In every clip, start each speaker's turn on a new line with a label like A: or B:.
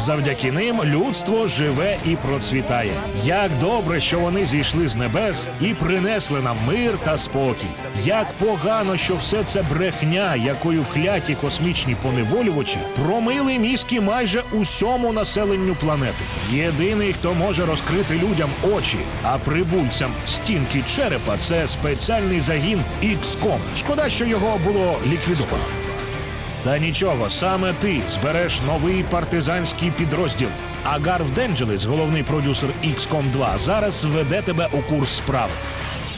A: Завдяки ним людство живе і процвітає. Як добре, що вони зійшли з небес і принесли нам мир та спокій. Як погано, що все це брехня, якою кляті космічні поневолювачі промили мізки майже усьому населенню планети. Єдиний, хто може розкрити людям очі, а прибульцям стінки черепа це спеціальний загін XCOM. Шкода, що його було ліквідовано. Та нічого, саме ти збереш новий партизанський підрозділ. А Гарв Денджелес, головний продюсер XCOM 2, зараз веде тебе у курс справи.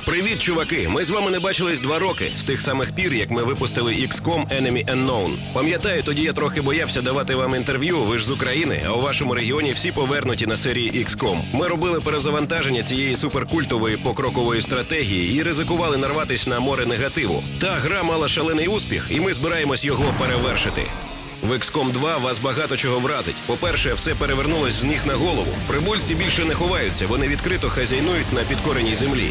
B: Привіт, чуваки! Ми з вами не бачились два роки з тих самих пір, як ми випустили XCOM Enemy Unknown. Пам'ятаю, тоді я трохи боявся давати вам інтерв'ю. Ви ж з України, а у вашому регіоні всі повернуті на серії XCOM. Ми робили перезавантаження цієї суперкультової покрокової стратегії і ризикували нарватися на море негативу. Та гра мала шалений успіх, і ми збираємось його перевершити. В XCOM 2 вас багато чого вразить. По-перше, все перевернулось з ніг на голову. Прибульці більше не ховаються, вони відкрито хазяйнують на підкореній землі.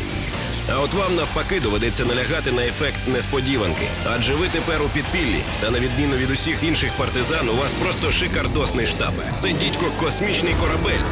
B: А от вам навпаки доведеться налягати на ефект несподіванки. Адже ви тепер у підпіллі, та на відміну від усіх інших партизан, у вас просто шикардосний штаб. Це дідько космічний корабель.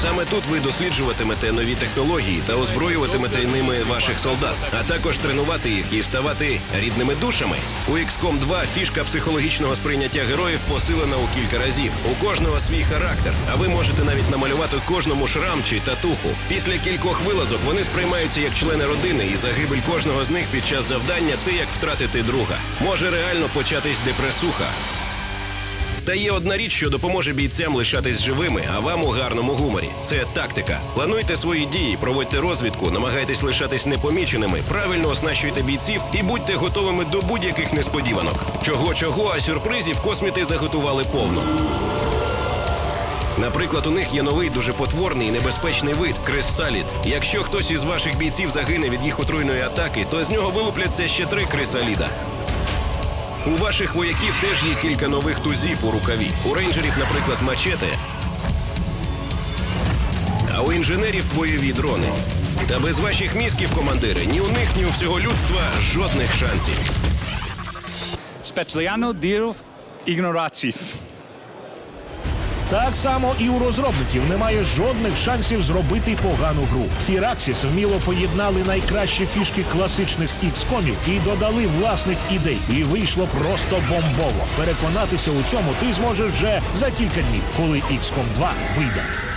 B: Саме тут ви досліджуватимете нові технології та озброюватимете ними ваших солдат, а також тренувати їх і ставати рідними душами. У XCOM 2 фішка психологічного сприйняття героїв посилена у кілька разів. У кожного свій характер, а ви можете навіть намалювати кожному шрам чи татуху. Після кількох вилазок вони сприймаються як члени родини, і загибель кожного з них під час завдання це як втратити друга. Може реально початись депресуха. Та є одна річ, що допоможе бійцям лишатись живими, а вам у гарному гуморі. Це тактика. Плануйте свої дії, проводьте розвідку, намагайтесь лишатись непоміченими, правильно оснащуйте бійців і будьте готовими до будь-яких несподіванок. Чого чого, а сюрпризів косміти заготували повно. Наприклад, у них є новий дуже потворний і небезпечний вид крисаліт. Якщо хтось із ваших бійців загине від їх отруйної атаки, то з нього вилупляться ще три крисаліда. У ваших вояків теж є кілька нових тузів у рукаві. У рейнджерів, наприклад, мачете. А у інженерів бойові дрони. Та без ваших мізків, командири, ні у них, ні у всього людства жодних шансів.
C: Specjaliano dirów ignoracji.
A: Так само і у розробників немає жодних шансів зробити погану гру. Firaxis вміло поєднали найкращі фішки класичних ікскомів і додали власних ідей. І вийшло просто бомбово. Переконатися у цьому ти зможеш вже за кілька днів, коли XCOM 2 вийде.